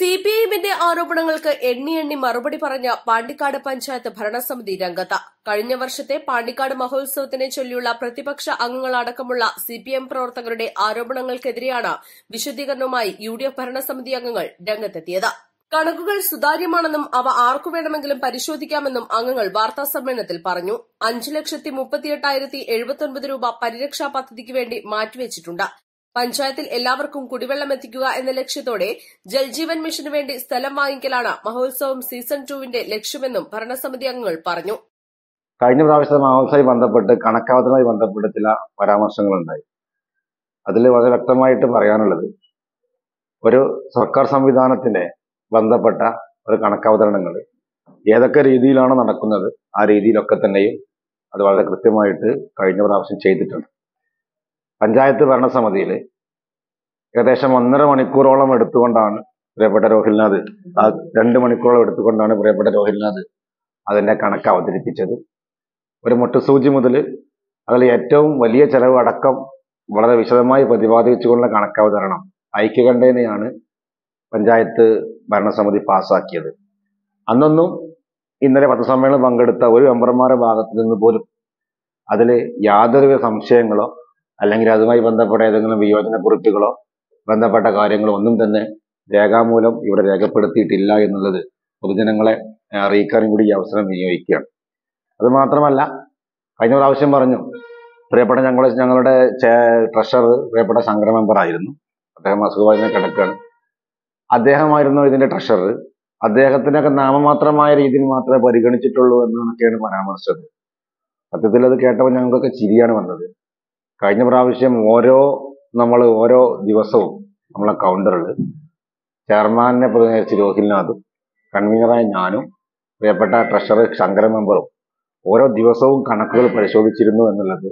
C P എമ്മിന്റെ ആരോപണങ്ങൾക്ക് എണ്ണി എണ്ണി മറുപടി പറഞ്ഞ പാണ്ടിക്കാട് പഞ്ചായത്ത് ഭരണസമിതി രംഗത്ത്. കഴിഞ്ഞ വർഷത്തെ പാണ്ടിക്കാട് മഹോത്സവത്തിനെ ചൊല്ലിയുള്ള പ്രതിപക്ഷ അംഗങ്ങളടക്കമുള്ള സി പി എം പ്രവർത്തകരുടെ ആരോപണങ്ങൾക്കെതിരെയാണ് വിശദീകരണവുമായി യു ഡി എഫ് ഭരണസമിതി അംഗങ്ങൾ രംഗത്തെത്തിയത്. കണക്കുകൾ സുതാര്യമാണെന്നും അവ ആർക്കു വേണമെങ്കിലും പരിശോധിക്കാമെന്നും അംഗങ്ങൾ വാർത്താസമ്മേളനത്തിൽ പറഞ്ഞു. അഞ്ച് ലക്ഷത്തി മുപ്പത്തിയെട്ടായിരത്തി എഴുപത്തൊൻപത് രൂപ പരിരക്ഷാ പദ്ധതിക്ക് വേണ്ടി മാറ്റിവെച്ചിട്ടുണ്ട്. പഞ്ചായത്തിൽ എല്ലാവർക്കും കുടിവെള്ളം എത്തിക്കുക എന്ന ലക്ഷ്യത്തോടെ ജൽജീവൻ മിഷനു വേണ്ടി സ്ഥലം വാങ്ങിക്കലാണ് മഹോത്സവം സീസൺ ടുവിന്റെ ലക്ഷ്യമെന്നും ഭരണസമിതി അംഗങ്ങൾ പറഞ്ഞു. കഴിഞ്ഞ പ്രാവശ്യം മഹോത്സവമായി ബന്ധപ്പെട്ട് കണക്കാവതുമായി ബന്ധപ്പെട്ട് ചില പരാമർശങ്ങളുണ്ടായി. അതിൽ വളരെ വ്യക്തമായിട്ട് പറയാനുള്ളത് ഒരു സർക്കാർ സംവിധാനത്തിന്റെ ബന്ധപ്പെട്ട ഒരു കണക്കവതരണങ്ങൾ ഏതൊക്കെ രീതിയിലാണ് നടക്കുന്നത് ആ രീതിയിലൊക്കെ തന്നെയും അത് വളരെ കൃത്യമായിട്ട് കഴിഞ്ഞ പ്രാവശ്യം ചെയ്തിട്ടുണ്ട്. പഞ്ചായത്ത് ഭരണസമിതിയിൽ ഏകദേശം ഒന്നര മണിക്കൂറോളം എടുത്തുകൊണ്ടാണ് പ്രിയപ്പെട്ട രോഹിൽനാഥ് ആ രണ്ട് മണിക്കൂറോളം എടുത്തുകൊണ്ടാണ് പ്രിയപ്പെട്ട രോഹിൽനാഥ് അതിന്റെ കണക്ക് അവതരിപ്പിച്ചത്. ഒരു മുട്ടുസൂചി മുതൽ അതിൽ ഏറ്റവും വലിയ ചെലവ് അടക്കം വളരെ വിശദമായി പ്രതിപാദിച്ചുകൊണ്ടുള്ള കണക്കവതരണം ഐക്യകണ്ഠേനയാണ് പഞ്ചായത്ത് ഭരണസമിതി പാസ്സാക്കിയത് അന്നൊന്നും ഇന്നലെ പത്രസമ്മേളനം പങ്കെടുത്ത ഒരു മെമ്പർമാരുടെ ഭാഗത്തു നിന്ന് പോലും അതിൽ യാതൊരുവിധ സംശയങ്ങളോ അല്ലെങ്കിൽ അതുമായി ബന്ധപ്പെട്ട ഏതെങ്കിലും വിയോജന കുറിപ്പുകളോ ബന്ധപ്പെട്ട കാര്യങ്ങളോ ഒന്നും തന്നെ രേഖാമൂലം ഇവിടെ രേഖപ്പെടുത്തിയിട്ടില്ല എന്നുള്ളത് പൊതുജനങ്ങളെ അറിയിക്കാനും കൂടി ഈ അവസരം വിനിയോഗിക്കുകയാണ്. അതുമാത്രമല്ല കഴിഞ്ഞ പ്രാവശ്യം പറഞ്ഞു പ്രിയപ്പെട്ട ഞങ്ങളുടെ ഞങ്ങളുടെ ട്രഷറർ പ്രിയപ്പെട്ട സംഘടന മെമ്പർ ആയിരുന്നു. അദ്ദേഹം അസുഖമായി കിടക്കുകയാണ്. അദ്ദേഹമായിരുന്നു ഇതിന്റെ ട്രഷറർ. അദ്ദേഹത്തിനൊക്കെ നാമമാത്രമായ രീതിയിൽ മാത്രമേ പരിഗണിച്ചിട്ടുള്ളൂ എന്നൊക്കെയാണ് പരാമർശിച്ചത്. സത്യത്തിൽ അത് കേട്ടപ്പോൾ ഞങ്ങൾക്കൊക്കെ ചിരിയാണ് വന്നത്. കഴിഞ്ഞ പ്രാവശ്യം ഓരോ നമ്മൾ ഓരോ ദിവസവും നമ്മളെ കൗണ്ടറിൽ ചെയർമാനെ പ്രതിനിധീകരിച്ച് രോഹിൽനാഥും കൺവീനറായ ഞാനും പ്രിയപ്പെട്ട ട്രഷറർ ശങ്കര മെമ്പറും ഓരോ ദിവസവും കണക്കുകൾ പരിശോധിച്ചിരുന്നു എന്നുള്ളത്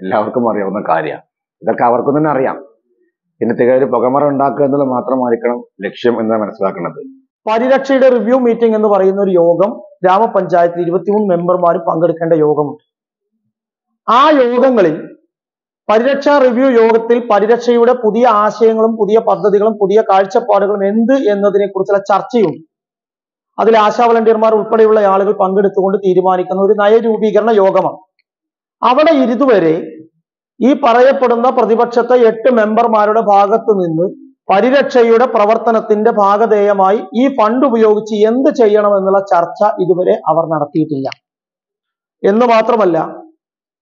എല്ലാവർക്കും അറിയാവുന്ന കാര്യമാണ്. ഇതൊക്കെ അവർക്കും തന്നെ അറിയാം. പിന്നെ തികയൊരു പുകമറ ഉണ്ടാക്കുക എന്നുള്ളത് മാത്രമായിരിക്കണം ലക്ഷ്യം എന്ന് മനസ്സിലാക്കുന്നത്. പരിരക്ഷയുടെ റിവ്യൂ മീറ്റിംഗ് എന്ന് പറയുന്ന ഒരു യോഗം ഗ്രാമപഞ്ചായത്തിൽ ഇരുപത്തിമൂന്ന് മെമ്പർമാരും പങ്കെടുക്കേണ്ട യോഗമുണ്ട്. ആ യോഗങ്ങളിൽ പരിരക്ഷാ റിവ്യൂ യോഗത്തിൽ പരിരക്ഷയുടെ പുതിയ ആശയങ്ങളും പുതിയ പദ്ധതികളും പുതിയ കാഴ്ചപ്പാടുകളും എന്ത് എന്നതിനെ കുറിച്ചുള്ള ചർച്ചയുണ്ട് അതിൽ ആശാ വളണ്ടിയർമാർ ഉൾപ്പെടെയുള്ള ആളുകൾ പങ്കെടുത്തുകൊണ്ട് തീരുമാനിക്കുന്ന ഒരു നയരൂപീകരണ യോഗമാണ്. അവിടെ ഇതുവരെ ഈ പറയപ്പെടുന്ന പ്രതിപക്ഷത്തെ എട്ട് മെമ്പർമാരുടെ ഭാഗത്ത് നിന്ന് പരിരക്ഷയുടെ പ്രവർത്തനത്തിന്റെ ഭാഗധേയമായി ഈ ഫണ്ട് ഉപയോഗിച്ച് എന്ത് ചെയ്യണം എന്നുള്ള ചർച്ച ഇതുവരെ അവർ നടത്തിയിട്ടില്ല. എന്ന് മാത്രമല്ല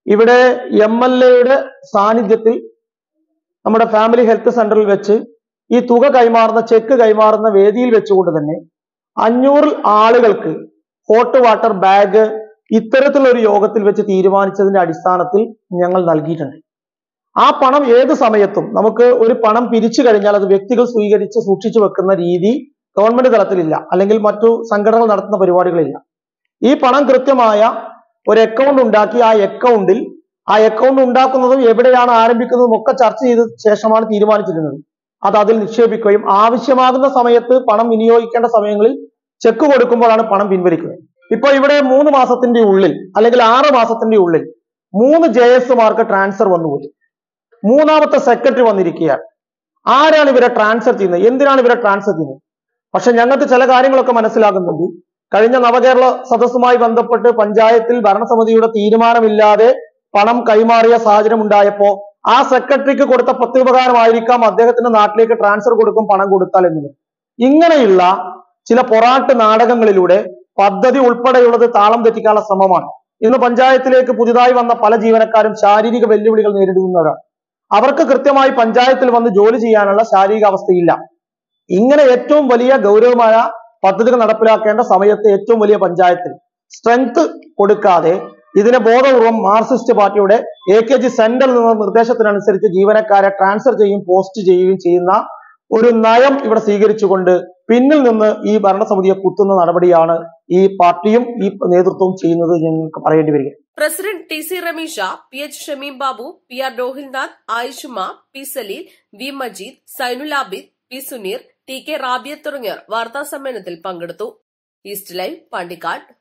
ഇവിടെ എം എൽ എയുടെ സാന്നിധ്യത്തിൽ നമ്മുടെ ഫാമിലി ഹെൽത്ത് സെന്ററിൽ വെച്ച് ഈ തുക കൈമാറുന്ന ചെക്ക് കൈമാറുന്ന വേദിയിൽ വെച്ചുകൊണ്ട് തന്നെ അഞ്ഞൂറിൽ ആളുകൾക്ക് ഹോട്ട് വാട്ടർ ബാഗ് ഇത്തരത്തിലുള്ള ഒരു യോഗത്തിൽ വെച്ച് തീരുമാനിച്ചതിന്റെ അടിസ്ഥാനത്തിൽ ഞങ്ങൾ നൽകിയിട്ടുണ്ട്. ആ പണം ഏത് സമയത്തും നമുക്ക് ഒരു പണം പിരിച്ചു കഴിഞ്ഞാൽ അത് വ്യക്തികൾ സ്വീകരിച്ച് സൂക്ഷിച്ചു വെക്കുന്ന രീതി ഗവൺമെന്റ് തലത്തിലില്ല. അല്ലെങ്കിൽ മറ്റു സംഘടനകൾ നടത്തുന്ന പരിപാടികളില്ല. ഈ പണം കൃത്യമായ ഒരു അക്കൗണ്ട് ഉണ്ടാക്കി ആ അക്കൗണ്ടിൽ ആ അക്കൗണ്ട് ഉണ്ടാക്കുന്നതും എവിടെയാണ് ആരംഭിക്കുന്നതും ഒക്കെ ചർച്ച ചെയ്ത ശേഷമാണ് തീരുമാനിച്ചിരുന്നത്. അത് അതിൽ നിക്ഷേപിക്കുകയും ആവശ്യമാകുന്ന സമയത്ത് പണം വിനിയോഗിക്കേണ്ട സമയങ്ങളിൽ ചെക്ക് കൊടുക്കുമ്പോഴാണ് പണം പിൻവലിക്കുക. ഇപ്പൊ ഇവിടെ മൂന്ന് മാസത്തിന്റെ ഉള്ളിൽ അല്ലെങ്കിൽ ആറ് മാസത്തിന്റെ ഉള്ളിൽ മൂന്ന് ജെ എസ്മാർക്ക് ട്രാൻസ്ഫർ വന്നുപോയി മൂന്നാമത്തെ സെക്രട്ടറി വന്നിരിക്കുകയാണ്. ആരാണ് ഇവരെ ട്രാൻസ്ഫർ ചെയ്യുന്നത്? എന്തിനാണ് ഇവരെ ട്രാൻസ്ഫർ ചെയ്യുന്നത്? പക്ഷെ ഞങ്ങൾക്ക് ചില കാര്യങ്ങളൊക്കെ മനസ്സിലാകുന്നുണ്ട്. കഴിഞ്ഞ നവകേരള സദസ്സുമായി ബന്ധപ്പെട്ട് പഞ്ചായത്തിൽ ഭരണസമിതിയുടെ തീരുമാനമില്ലാതെ പണം കൈമാറിയ സാഹചര്യം ഉണ്ടായപ്പോ ആ സെക്രട്ടറിക്ക് കൊടുത്ത പ്രത്യുപകാരമായിരിക്കാം അദ്ദേഹത്തിന്റെ നാട്ടിലേക്ക് ട്രാൻസ്ഫർ കൊടുക്കും പണം കൊടുത്താൽ എന്നത്. ഇങ്ങനെയുള്ള ചില പൊറാട്ട് നാടകങ്ങളിലൂടെ പദ്ധതി ഉൾപ്പെടെയുള്ളത് താളം തെറ്റിക്കാനുള്ള ശ്രമമാണ്. ഇന്ന് പഞ്ചായത്തിലേക്ക് പുതിയതായി വന്ന പല ജീവനക്കാരും ശാരീരിക വെല്ലുവിളികൾ നേരിടുന്നവരാണ്. അവർക്ക് കൃത്യമായി പഞ്ചായത്തിൽ വന്ന് ജോലി ചെയ്യാനുള്ള ശാരീരിക അവസ്ഥയില്ല ഇങ്ങനെ ഏറ്റവും വലിയ ഗൗരവമായ പദ്ധതികൾ നടപ്പിലാക്കേണ്ട സമയത്ത് ഏറ്റവും വലിയ പഞ്ചായത്തിൽ. സ്ട്രെങ്ത് കൊടുക്കാതെ ഇതിനെ ബോധപൂർവം മാർക്സിസ്റ്റ് പാർട്ടിയുടെ എ കെ ജി സെന്ററിൽ നിന്ന നിർദ്ദേശത്തിനനുസരിച്ച് ജീവനക്കാരെ ട്രാൻസ്ഫർ ചെയ്യും പോസ്റ്റ് ചെയ്യുകയും ചെയ്യുന്ന ഒരു നയം ഇവിടെ സ്വീകരിച്ചുകൊണ്ട് പിന്നിൽ നിന്ന് ഈ ഭരണസമിതിയെ കുത്തുന്ന നടപടിയാണ് ഈ പാർട്ടിയും ഈ നേതൃത്വവും ചെയ്യുന്നത് ഞങ്ങൾക്ക് പറയേണ്ടി വരിക president T C Ramisha P H Shameem Babu P R Rohilnath Ayishuma P Saleel V Majeed Sainul Abid P Suneer T K Rabiya തുടങ്ങിയവർ വാർത്താസമ്മേളനത്തിൽ പങ്കെടുത്തു. East live Pandikkad.